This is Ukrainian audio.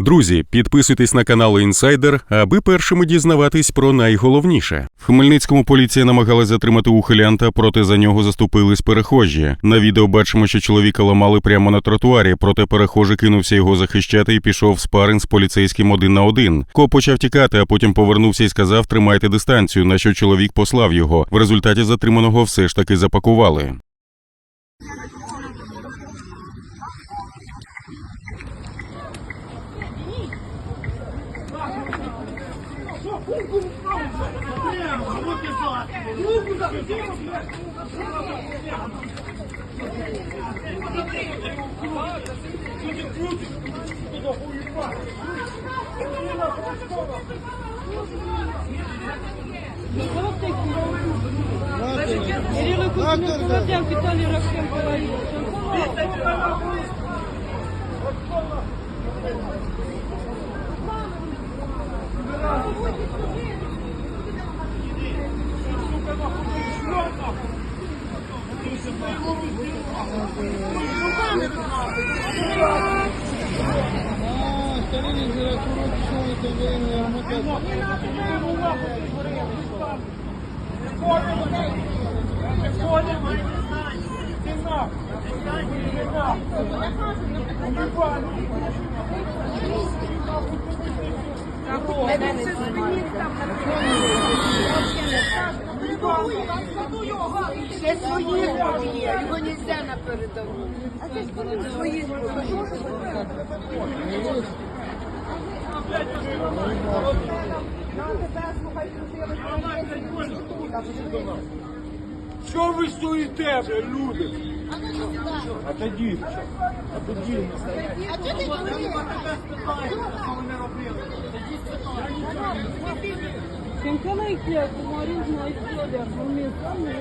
Друзі, підписуйтесь на канал Інсайдер, аби першими дізнаватись про найголовніше. В Хмельницькому поліція намагалась затримати ухилянта, проте за нього заступились перехожі. На відео бачимо, що чоловіка ламали прямо на тротуарі, проте перехожий кинувся його захищати і пішов спарин з поліцейським один на один. Коп почав тікати, а потім повернувся і сказав: тримайте дистанцію, на що чоловік послав його. В результаті затриманого все ж таки запакували. Кирилл Кузьмин, Володян, Виталий Рахтенко, Це свої є, його не можна на передову. Свої Що ви стоїте, бля, люди? Отойдіть. Отойдіть. Симфонийки, Марізна історія, вони самі